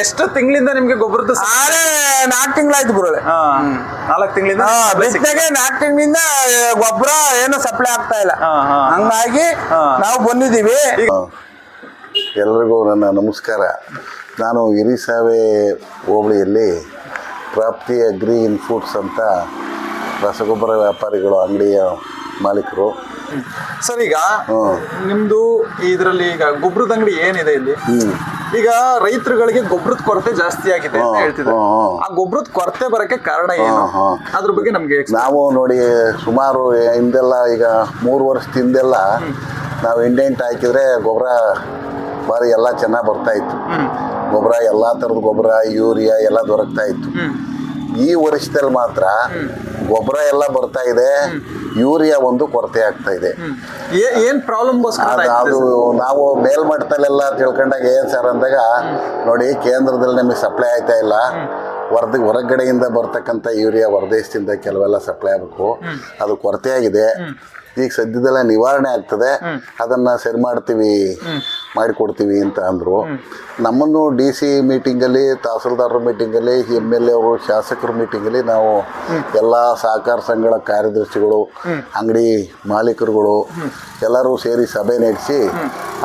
ಎಷ್ಟು ತಿಂಗಳಿಂದ ನಿಮ್ಗೆ ಗೊಬ್ಬರದ ಆಳೆ ನಾಲ್ಕು ತಿಂಗಳಾಯ್ತು ಗುರುಳೆ ಹಾ, ನಾಲ್ಕು ತಿಂಗಳಿಂದ ಬೆಸ್ಟಾಗೆ ನಾಲ್ಕು ತಿಂಗಳಿಂದ ಗೊಬ್ಬರ ಏನು ಸಪ್ಲೈ ಆಗ್ತಾ ಇಲ್ಲ. ಹಾ, ಹಾ. ಹಂಗಾಗಿ ನಾವು ಬಂದಿದ್ದೀವಿ. ಎಲ್ಲರಿಗೂ ನನ್ನ ನಮಸ್ಕಾರ. ನಾನು ಹಿರಿಸಾವೆ ಹೋಬಳಿಯಲ್ಲಿ ಪ್ರಾಪ್ತಿ ಅಗ್ರಿ ಇನ್ಫುಡ್ಸ್ ಅಂತ ರಸಗೊಬ್ಬರ ವ್ಯಾಪಾರಿಗಳು ಅಂಗಡಿಯ ಮಾಲೀಕರು. ಸರ್ ಈಗ. ನಿಮ್ದು ಇದರಲ್ಲಿ ಈಗ ಗೊಬ್ಬರದ ಅಂಗಡಿ ಏನಿದೆ ಇಲ್ಲಿ? ಈಗ ರೈತರುಗಳಿಗೆ ಗೊಬ್ಬರದ ಕೊರತೆ ಜಾಸ್ತಿ ಆಗಿದೆ ಅಂತ ಹೇಳ್ತಿದ್ದಾರೆ. ಆ ಗೊಬ್ಬರದ ಕೊರತೆ ಬರಕ್ಕೆ ಕಾರಣ ಏನು. ಅದ್ರ ಬಗ್ಗೆ ನಮ್ಗೆ ನಾವು ನೋಡಿ ಸುಮಾರು ಹಿಂದೆಲ್ಲ ಈಗ ಮೂರು ವರ್ಷದ ಹಿಂದೆಲ್ಲ ನಾವು ಇಂಡೆಂಟ್ ಹಾಕಿದ್ರೆ ಗೊಬ್ಬರ ಬಾರಿ ಎಲ್ಲ ಚೆನ್ನಾಗಿ ಬರ್ತಾ ಇತ್ತು. ಗೊಬ್ಬರ ಎಲ್ಲ ಥರದ ಗೊಬ್ಬರ ಯೂರಿಯಾ ಎಲ್ಲ ದೊರಕ್ತಾ ಇತ್ತು. ಈ ವರ್ಷದಲ್ಲಿ ಮಾತ್ರ ಗೊಬ್ಬರ ಎಲ್ಲ ಬರ್ತಾ ಇದೆ. ಯೂರಿಯಾ ಒಂದು ಕೊರತೆ ಆಗ್ತಾ ಇದೆ. ಏನ್ ಪ್ರಾಬ್ಲಮ್ ಅದು ಅದು ನಾವು ಮೇಲ್ಮಟ್ಟದಲ್ಲೆಲ್ಲ ತಿಳ್ಕೊಂಡಾಗ ಏನ್ ಸರ್ ಅಂದಾಗ ನೋಡಿ ಕೇಂದ್ರದಲ್ಲಿ ನಮಗೆ ಸಪ್ಲೈ ಆಯ್ತಾ ಇಲ್ಲ. ಹೊರದ ಹೊರಗಡೆಯಿಂದ ಬರ್ತಕ್ಕಂಥ ಯೂರಿಯಾ ಹೊರದೇಶದಿಂದ ಕೆಲವೆಲ್ಲ ಸಪ್ಲೈ ಆಗಬೇಕು. ಅದು ಕೊರತೆ ಆಗಿದೆ. ಈಗ ಸದ್ಯದಲ್ಲೇ ನಿವಾರಣೆ ಆಗ್ತದೆ. ಅದನ್ನ ಸರಿ ಮಾಡ್ತೀವಿ. ಮಾಡಿಕೊಡ್ತೀವಿ ಅಂತ ಅಂದರು. ನಮ್ಮನ್ನು ಡಿ ಸಿ ಮೀಟಿಂಗಲ್ಲಿ ತಹಸೀಲ್ದಾರರ ಮೀಟಿಂಗಲ್ಲಿ ಎಂ ಎಲ್ ಎ ಅವರು ಶಾಸಕರ ಮೀಟಿಂಗಲ್ಲಿ ನಾವು ಎಲ್ಲ ಸಹಕಾರ ಸಂಘಗಳ ಕಾರ್ಯದರ್ಶಿಗಳು ಅಂಗಡಿ ಮಾಲೀಕರುಗಳು ಎಲ್ಲರೂ ಸೇರಿ ಸಭೆ ನಡೆಸಿ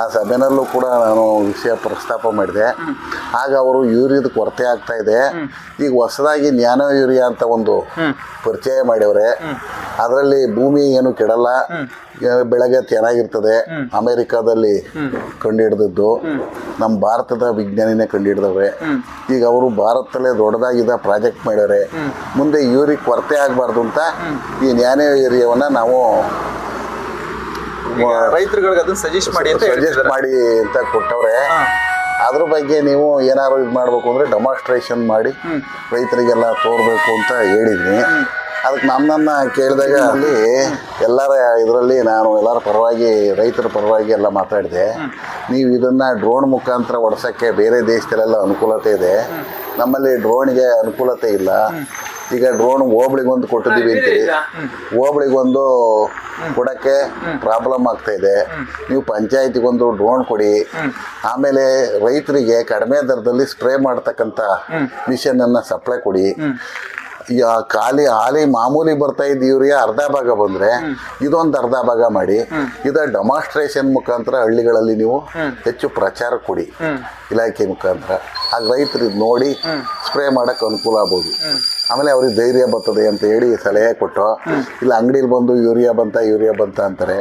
ಆ ಸಭೆನಲ್ಲೂ ಕೂಡ ನಾನು ವಿಷಯ ಪ್ರಸ್ತಾಪ ಮಾಡಿದೆ. ಆಗ ಅವರು ಯೂರಿಯದ ಕೊರತೆ ಆಗ್ತಾ ಇದೆ. ಈಗ ಹೊಸದಾಗಿ ನ್ಯಾನೋ ಯೂರಿಯಾ ಅಂತ ಒಂದು ಪರಿಚಯ ಮಾಡ್ಯವ್ರೆ ಅದರಲ್ಲಿ ಭೂಮಿ ಏನು ಕೆಡಲ್ಲ. ಬೆಳಗ್ಗೆ ಬೆಳೆಗೆ ಚೆನ್ನಾಗಿರ್ತದೆ ಅಮೆರಿಕಾದಲ್ಲಿ ಕಂಡುಹಿಡಿದದ್ದು. ನಮ್ಮ ಭಾರತದ ವಿಜ್ಞಾನಿನೇ ಕಂಡುಹಿಡಿದವ್ರೆ. ಈಗ ಅವರು ಭಾರತದಲ್ಲೇ ದೊಡ್ಡದಾಗಿದ್ದ ಪ್ರಾಜೆಕ್ಟ್ ಮಾಡ್ಯಾರೆ ಮುಂದೆ ಯೂರಿಕ್ ಕೊರತೆ ಆಗಬಾರ್ದು ಅಂತ ಈ ನ್ಯಾಯ ಏರಿಯಾವನ್ನು ನಾವು ರೈತರುಗಳಿಗೆ ಅದನ್ನ ಸಜೆಸ್ಟ್ ಮಾಡಿ ಅಂತ ಸಜೆಸ್ಟ್ ಹೇಳ್ತಿದ್ದಾರೆ. ಮಾಡಿ ಅಂತ ಕೊಟ್ಟವ್ರೆ. ಅದ್ರ ಬಗ್ಗೆ ನೀವು ಏನಾದ್ರು ಇದು ಮಾಡಬೇಕು ಅಂದರೆ ಡೆಮಾನ್ಸ್ಟ್ರೇಷನ್ ಮಾಡಿ ರೈತರಿಗೆಲ್ಲ ತೋರಬೇಕು ಅಂತ ಹೇಳಿದ್ನಿ ಅದಕ್ಕೆ ನಮ್ಮನ್ನ ಕೇಳಿದಾಗ ಅಲ್ಲಿ ಎಲ್ಲರ ಇದರಲ್ಲಿ ನಾನು ಎಲ್ಲರ ಪರವಾಗಿ ರೈತರ ಪರವಾಗಿ ಎಲ್ಲ ಮಾತಾಡಿದೆ. ನೀವು ಇದನ್ನು ಡ್ರೋನ್ ಮುಖಾಂತರ ಓಡಿಸೋಕ್ಕೆ ಬೇರೆ ದೇಶದಲ್ಲೆಲ್ಲ ಅನುಕೂಲತೆ ಇದೆ. ನಮ್ಮಲ್ಲಿ ಡ್ರೋನ್ಗೆ ಅನುಕೂಲತೆ ಇಲ್ಲ. ಈಗ ಡ್ರೋನ್ ಹೋಬಳಿಗೊಂದು ಕೊಟ್ಟಿದ್ದೀವಿ ಅಂತೀವಿ ಹೋಬಳಿಗೊಂದು ಕೊಡಕ್ಕೆ ಪ್ರಾಬ್ಲಮ್ ಆಗ್ತಾ ಇದೆ. ನೀವು ಪಂಚಾಯತಿಗೊಂದು ಡ್ರೋನ್ ಕೊಡಿ. ಆಮೇಲೆ ರೈತರಿಗೆ ಕಡಿಮೆ ದರದಲ್ಲಿ ಸ್ಪ್ರೇ ಮಾಡ್ತಕ್ಕಂಥ ಮಿಷನನ್ನು ಸಪ್ಲೈ ಕೊಡಿ. ಈಗ ಖಾಲಿ ಹಾಲಿ ಮಾಮೂಲಿ ಬರ್ತಾ ಇದ್ದ ಯೂರಿಯಾ ಅರ್ಧ ಭಾಗ ಬಂದ್ರೆ ಇದೊಂದು ಅರ್ಧ ಭಾಗ ಮಾಡಿ ಇದ ಡೆಮಾನ್ಸ್ಟ್ರೇಷನ್ ಮುಖಾಂತರ ಹಳ್ಳಿಗಳಲ್ಲಿ ನೀವು ಹೆಚ್ಚು ಪ್ರಚಾರ ಕೊಡಿ. ಇಲಾಖೆ ಮುಖಾಂತರ. ಆಗ ರೈತರು ನೋಡಿ ಸ್ಪ್ರೇ ಮಾಡಕ್ ಅನುಕೂಲ ಆಗ್ಬೋದು. ಆಮೇಲೆ ಅವ್ರಿಗೆ ಧೈರ್ಯ ಬರ್ತದೆ ಅಂತ ಹೇಳಿ ಸಲಹೆ ಕೊಟ್ಟು ಇಲ್ಲ ಅಂಗಡಿಲಿ ಬಂದು ಯೂರಿಯಾ ಬಂತ ಯೂರಿಯಾ ಬಂತ ಅಂತಾರೆ.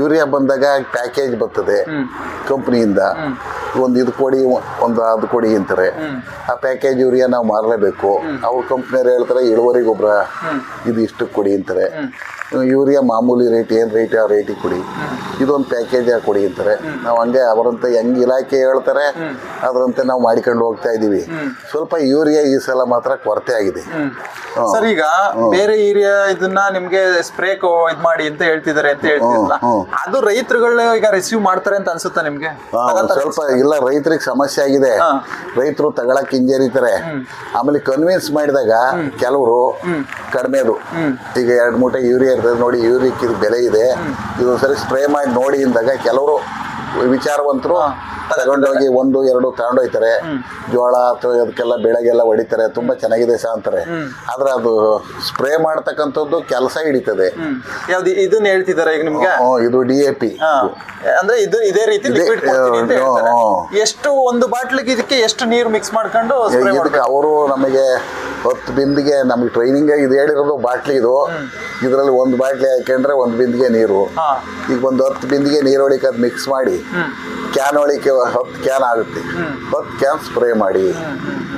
ಯೂರಿಯಾ ಬಂದಾಗ ಪ್ಯಾಕೇಜ್ ಬರ್ತದೆ ಕಂಪ್ನಿಯಿಂದ. ಒಂದು ಇದು ಕೊಡಿ ಒಂದು ಅದು ಕೊಡಿ ಅಂತಾರೆ. ಆ ಪ್ಯಾಕೇಜ್ ಯೂರಿಯಾ ನಾವು ಮಾರಲೇಬೇಕು. ಅವ್ರ ಕಂಪ್ನಿಯವ್ರು ಹೇಳ್ತಾರೆ ಇಳುವರಿ ಗೊಬ್ಬರ ಇದು ಇಷ್ಟಕ್ಕೆ ಕೊಡಿ ಅಂತಾರೆ. ಯೂರಿಯಾ ಮಾಮೂಲಿ ರೇಟ್ ಏನು ರೇಟ್ ಆ ರೇಟಿಗೆ ಕೊಡಿ. ಇದೊಂದು ಪ್ಯಾಕೇಜ್ ಕೊಡಿ ಅಂತಾರೆ ನಾವು ಹಂಗೆ ಅವರಂತೆ ಹೆಂಗ್ ಇಲಾಖೆ ಹೇಳ್ತಾರೆ. ಅದರಂತೆ ನಾವು ಮಾಡಿಕೊಂಡು ಹೋಗ್ತಾ ಇದ್ದೀವಿ ಸ್ವಲ್ಪ ಯೂರಿಯಾ ಈ ಸಲ ಮಾತ್ರ ಕೊರತೆ ಆಗಿದೆ. ಸರ್ ಈಗ ಬೇರೆ ಏರಿಯಾ ಇದನ್ನ ನಿಮ್ಗೆ ಸ್ಪ್ರೇ ಇದ್ ಮಾಡಿ ಅಂತ ಹೇಳ್ತಿದ್ದಾರೆ ಅಂತ ಹೇಳ್ತಿದ್ರಲ್ಲ ಅದು ರೈತರುಗಳು ಈಗ ರಿಸೀವ್ ಮಾಡ್ತಾರೆ ಅಂತ ಅನ್ಸುತ್ತಾ ನಿಮ್ಗೆ? ಸ್ವಲ್ಪ ಇಲ್ಲ ರೈತರಿಗೆ ಸಮಸ್ಯೆ ಆಗಿದೆ. ರೈತರು ತಗೊಳಕ್ ಹಿಂಜರಿತಾರೆ. ಆಮೇಲೆ ಕನ್ವಿನ್ಸ್ ಮಾಡಿದಾಗ ಕೆಲವರು ಕಡಿಮೆದು. ಈಗ ಎರಡು ಮೂಟೆ ಯೂರಿಯಾ ಇರ್ತದೆ ನೋಡಿ ಯೂರಿಕ್ ಇದು ಬೆಲೆ ಇದೆ. ಇದೊಂದ್ಸರಿ ಸ್ಪ್ರೇ ಮಾಡಿ ನೋಡಿ ಅಂದಾಗ ಕೆಲವರು ವಿಚಾರವಂತರು ತಗೊಂಡೋಗಿ ಒಂದು ಎರಡು ತಗೊಂಡೋಗ್ತಾರೆ ಜೋಳ ಅಥವಾ ಅದಕ್ಕೆಲ್ಲ ಬೆಳೆಗೆಲ್ಲ ಹೊಡಿತಾರೆ ತುಂಬಾ ಚೆನ್ನಾಗಿದೆ ಸಹ ಅಂತಾರೆ. ಆದ್ರೆ ಅದು ಸ್ಪ್ರೇ ಮಾಡ್ತಕ್ಕಂಥದ್ದು ಕೆಲಸ ಹಿಡಿತದೆ. ಯಾವ್ದು ಇದನ್ನ ಹೇಳ್ತಿದ್ದಾರೆ ಈಗ ನಿಮ್ಗೆ? ಇದು ಡಿ ಎ ಪಿ ಅಂದ್ರೆ ಇದು ಇದೇ ರೀತಿ. ಎಷ್ಟು ಒಂದು ಬಾಟ್ಲಿಗೆ ಇದಕ್ಕೆ ಎಷ್ಟು ನೀರು ಮಿಕ್ಸ್ ಮಾಡ್ಕೊಂಡು ಇದಕ್ಕೆ ಅವರು ನಮಗೆ ಹತ್ತು ಬಿಂದಿಗೆ ನಮ್ಗೆ ಟ್ರೈನಿಂಗ್ ಇದು ಹೇಳಿರೋದು ಬಾಟ್ಲಿ ಇದು. ಇದರಲ್ಲಿ ಒಂದು ಬಾಟ್ಲಿ ಹಾಕೊಂಡ್ರೆ ಒಂದು ಬಿಂದಿಗೆ ನೀರು. ಈಗ ಒಂದು ಹತ್ತು ಬಿಂದಿಗೆ ನೀರು ಹೊಡಿಕೆ ಅದು ಮಿಕ್ಸ್ ಮಾಡಿ ಕ್ಯಾನ್ ಹೊಳಿಕೆ ಹತ್ತು ಕ್ಯಾನ್ ಆಗುತ್ತೆ. ಹತ್ತು ಕ್ಯಾನ್ ಸ್ಪ್ರೇ ಮಾಡಿ.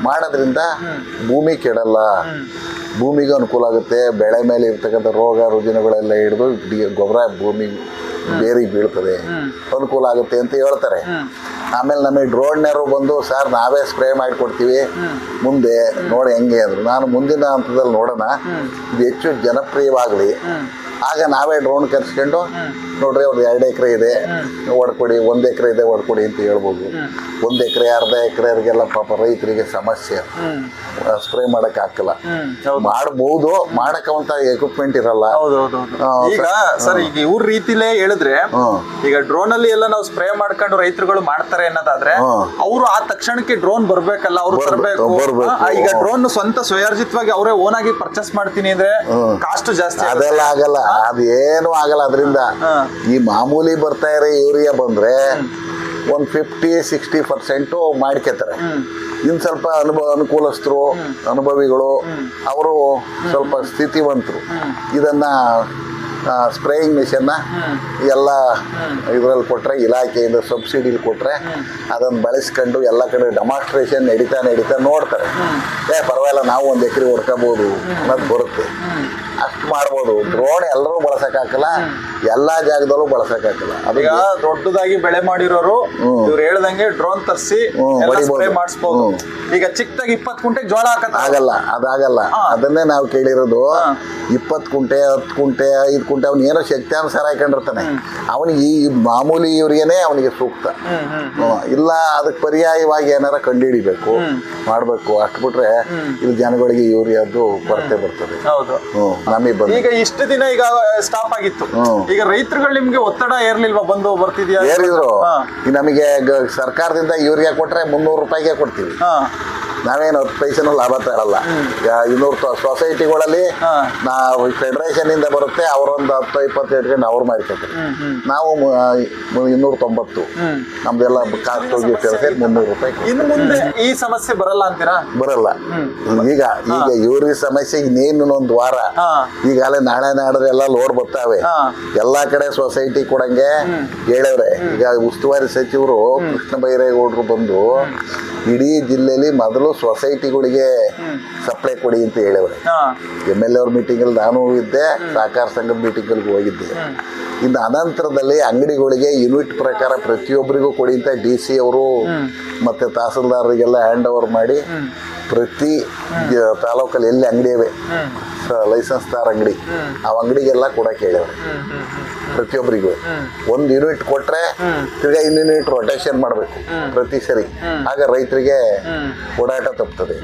ಮಾಡೋದ್ರಿಂದ ಭೂಮಿ ಕೆಡಲ್ಲ. ಭೂಮಿಗೆ ಅನುಕೂಲ ಆಗುತ್ತೆ. ಬೆಳೆ ಮೇಲೆ ಇರ್ತಕ್ಕಂಥ ರೋಗ ರುಜಿನಗಳೆಲ್ಲ ಹಿಡಿದು ಗೊಬ್ಬರ ಭೂಮಿ ಬೇರಿಗೆ ಬೀಳ್ತದೆ. ಅನುಕೂಲ ಆಗುತ್ತೆ ಅಂತ ಹೇಳ್ತಾರೆ. ಆಮೇಲೆ ನಮಗೆ ಡ್ರೋಣ್ಯರು ಬಂದು ಸರ್ ನಾವೇ ಸ್ಪ್ರೇ ಮಾಡಿಕೊಡ್ತೀವಿ. ಮುಂದೆ ನೋಡಿ ಹೆಂಗೆ ಅಂದರು. ನಾನು ಮುಂದಿನ ಹಂತದಲ್ಲಿ ನೋಡೋಣ. ಇದು ಹೆಚ್ಚು ಜನಪ್ರಿಯವಾಗಲಿ. ಆಗ ನಾವೇ ಡ್ರೋನ್ ಕರ್ಸ್ಕೊಂಡು ನೋಡ್ರಿ ಅವ್ರು ಎರಡು ಎಕರೆ ಇದೆ ಹೊಡ್ಕೊಡಿ ಒಂದು ಎಕರೆ ಇದೆ ಹೊಡ್ಕೊಡಿ ಅಂತ ಹೇಳ್ಬೋದು. ಒಂದು ಎಕರೆ ಅರ್ಧ ಎಕರೆಗೆಲ್ಲ ಪಾಪ ರೈತರಿಗೆ ಸಮಸ್ಯೆ. ಸ್ಪ್ರೇ ಮಾಡಕ್ ಹಾಕಲ್ಲ. ಮಾಡಬಹುದು ಮಾಡಕ್ಕಂತ ಎಕ್ವಿಪ್ಮೆಂಟ್ ಇರಲ್ಲ. ಈಗ ಸರ್ ಈಗ ಇವ್ರ ರೀತಿಲೇ ಹೇಳಿದ್ರೆ ಈಗ ಡ್ರೋನ್ ಅಲ್ಲಿ ಎಲ್ಲ ನಾವು ಸ್ಪ್ರೇ ಮಾಡ್ಕೊಂಡು ರೈತರುಗಳು ಮಾಡ್ತಾರೆ ಅನ್ನೋದಾದ್ರೆ. ಅವರು ಆ ತಕ್ಷಣಕ್ಕೆ ಡ್ರೋನ್ ಬರ್ಬೇಕಲ್ಲ ಅವ್ರು ಬರಬೇಕು. ಈಗ ಡ್ರೋನ್ ಸ್ವಂತ ಸ್ವಯಾರ್ಜಿತವಾಗಿ ಅವರೇ ಓನ್ ಆಗಿ ಪರ್ಚೇಸ್ ಮಾಡ್ತೀನಿ ಅಂದ್ರೆ ಕಾಸ್ಟ್ ಜಾಸ್ತಿ. ಅದೆಲ್ಲ ಆಗಲ್ಲ. ಅದೇನು ಆಗಲ್ಲ. ಅದರಿಂದ. ಈ ಮಾಮೂಲಿ ಬರ್ತಾ ಇರೋ ಯೂರಿಯಾ ಬಂದ್ರೆ ಒಂದು ಫಿಫ್ಟಿ ಸಿಕ್ಸ್ಟಿ ಪರ್ಸೆಂಟು ಮಾಡ್ಕೋತಾರೆ ಇನ್ನು ಸ್ವಲ್ಪ ಅನುಭವ ಅನುಕೂಲಸ್ಥರು ಅನುಭವಿಗಳು ಅವರು ಸ್ವಲ್ಪ ಸ್ಥಿತಿವಂತರು. ಇದನ್ನ ಸ್ಪ್ರೇಯಿಂಗ್ ಮಿಷನ್ನ ಎಲ್ಲ ಇದರಲ್ಲಿ ಕೊಟ್ಟರೆ ಇಲಾಖೆಯಿಂದ ಸಬ್ಸಿಡಿಲಿ ಕೊಟ್ಟರೆ ಅದನ್ನು ಬಳಸ್ಕೊಂಡು ಎಲ್ಲ ಕಡೆ ಡೆಮಾನ್ಸ್ಟ್ರೇಷನ್ ನಡೀತಾ ನಡೀತಾ ನೋಡ್ತಾರೆ. ಏ ಪರವಾಗಿಲ್ಲ ನಾವು ಒಂದು ಎಕರೆ ಹೊಡ್ಕೋಬೋದು ಅನ್ನೋದು ಬರುತ್ತೆ. ಅಷ್ಟು ಮಾಡ್ಬೋದು. ಡ್ರೋನ್ ಎಲ್ಲರೂ ಬಳಸಕ್ಕಾಗಲ್ಲ. ಎಲ್ಲಾ ಜಾಗದಲ್ಲೂ ಬಳಸಕ್ಕಾಗಲ್ಲ. ಅದೀಗ ಈಗ ದೊಡ್ಡದಾಗಿ ಬೆಳೆ ಮಾಡಿರೋರು ಇವ್ರು ಹೇಳ್ದಂಗೆ ಡ್ರೋನ್ ತರಿಸಿ ಸ್ಪ್ರೇ ಮಾಡಿಸ್ಬೋದು. ಈಗ ಚಿಕ್ಕದಾಗಿ ಇಪ್ಪತ್ತು ಕುಂಟೆ ಜೋಳ ಹಾಕತ್ತ? ಆಗಲ್ಲ ಅದಾಗಲ್ಲ. ಅದನ್ನೇ ನಾವು ಕೇಳಿರೋದು. ಇಪ್ಪತ್ತು ಕುಂಟೆ ಹತ್ತು ಕುಂಟೆ ಐದು ಕುಂಟೆ ಅವ್ನು ಏನೋ ಶಕ್ತಿಯಾನುಸಾರ ಹಾಕೊಂಡಿರ್ತಾನೆ. ಅವನಿಗೆ ಈ ಮಾಮೂಲಿ ಇವ್ರಿಗೇನೆ ಅವನಿಗೆ ಸೂಕ್ತ. ಹ್ಮ್. ಇಲ್ಲ ಅದಕ್ಕೆ ಪರ್ಯಾಯವಾಗಿ ಏನಾರ ಕಂಡುಹಿಡಿಬೇಕು ಮಾಡಬೇಕು. ಅಷ್ಟು ಬಿಟ್ರೆ ಇದು ಜನಗಳಿಗೆ ಯೂರಿಯಾದ್ದು ಕೊರತೆ ಬರ್ತದೆ. ಹೌದು. ಹ್ಞೂ ನಮಗೆ ಬಂದು ಈಗ ಇಷ್ಟು ದಿನ ಈಗ ಸ್ಟಾಪ್ ಆಗಿತ್ತು. ಹ್ಮ್. ಈಗ ರೈತರುಗಳು ನಿಮ್ಗೆ ಒತ್ತಡ ಏರ್ಲಿಲ್ವಾ ಬಂದು ಬರ್ತಿದ್ಯಾ? ಏರಿದ್ರು ಹಾ. ಈ ನಮಗೆ ಗ- ಸರ್ಕಾರದಿಂದ ಯೂರಿಯಾ ಕೊಟ್ರೆ ಮುನ್ನೂರು ರೂಪಾಯಿಗೆ ಕೊಡ್ತೀವಿ. ಹಾ. ನಾವೇನು ಹತ್ತು ಪೈಸೆನೂ ಲಾಭ ತರಲ್ಲ ಇನ್ನೂರು ಸೊಸೈಟಿಗಳಲ್ಲಿ. ನಾವು ಫೆಡರೇಷನ್ ಇಂದ ಬರುತ್ತೆ ಅವರೊಂದು ಹತ್ತು ಇಪ್ಪತ್ತು ಇಟ್ಕೊಂಡು ಅವ್ರು ಮಾಡ್ಕೊತಾರೆ. ನಾವು ಇನ್ನೂರ ತೊಂಬತ್ತು. ನಮ್ದೆಲ್ಲ ಕಾಸ್ಟ್ ಹೋಗಿ ಸೇರಿ ಮುನ್ನೂರು ರೂಪಾಯಿ. ಇನ್ನು ಮುಂದೆ ಈ ಸಮಸ್ಯೆ ಬರಲ್ಲ ಅಂತೀರಾ? ಬರಲ್ಲ. ಈಗ ಈಗ ಇವ್ರಿ ಸಮಸ್ಯೆ ಇನ್ನೇನು ಒಂದು ವಾರ. ಈಗ ಈಗಾಗಲೇ ನಾಳೆ ನಾಡ್ರೆ ಎಲ್ಲ ಲೋಡ್ ಬರ್ತಾವೆ. ಎಲ್ಲಾ ಕಡೆ ಸೊಸೈಟಿ ಕೊಡಂಗೆ ಹೇಳವ್ರೆ. ಈಗ ಉಸ್ತುವಾರಿ ಸಚಿವರು ಕೃಷ್ಣ ಬೈರೇಗೌಡರು ಬಂದು ಇಡೀ ಜಿಲ್ಲೆಯಲ್ಲಿ ಮೊದಲು ಸೊಸೈಟಿಗಳಿಗೆ ಸಪ್ಲೈ ಕೊಡಿ ಅಂತ ಹೇಳವ್ರೆ. ಹಾ. ಎಂ ಎಲ್ ಅವ್ರ ಮೀಟಿಂಗಲ್ಲಿ ನಾನು ಇದ್ದೆ ಸಹಕಾರ ಸಂಘದ ಮೀಟಿಂಗಲ್ಲಿ ಹೋಗಿದ್ದೆ. ಇನ್ನು ಅನಂತರದಲ್ಲಿ ಅಂಗಡಿಗಳಿಗೆ ಯೂನಿಟ್ ಪ್ರಕಾರ ಪ್ರತಿಯೊಬ್ಬರಿಗೂ ಕೊಡಿ ಅಂತ ಡಿ ಸಿ ಅವರು ಮತ್ತೆ ತಹಸೀಲ್ದಾರರಿಗೆಲ್ಲ ಹ್ಯಾಂಡ್ ಓವರ್ ಮಾಡಿ ಪ್ರತಿ ತಾಲೂಕಲ್ಲಿ ಎಲ್ಲಿ ಅಂಗಡಿ ಇವೆ ಲೈಸೆನ್ಸ್ದಾರ್ ಅಂಗಡಿ. ಆ ಅಂಗಡಿಗೆಲ್ಲ ಕೂಡ ಹೇಳವ್ರೆ ಪ್ರತಿಯೊಬ್ಬರಿಗೂ ಒಂದು ಯೂನಿಟ್ ಕೊಟ್ರೆ ತಿರ್ಗಾ ಇನ್ ಯೂನಿಟ್ ರೊಟೇಷನ್ ಮಾಡಬೇಕು. ಪ್ರತಿ ಸರಿ. ಆಗ ರೈತರಿಗೆ ಓಡಾಟ ತಪ್ತದೆ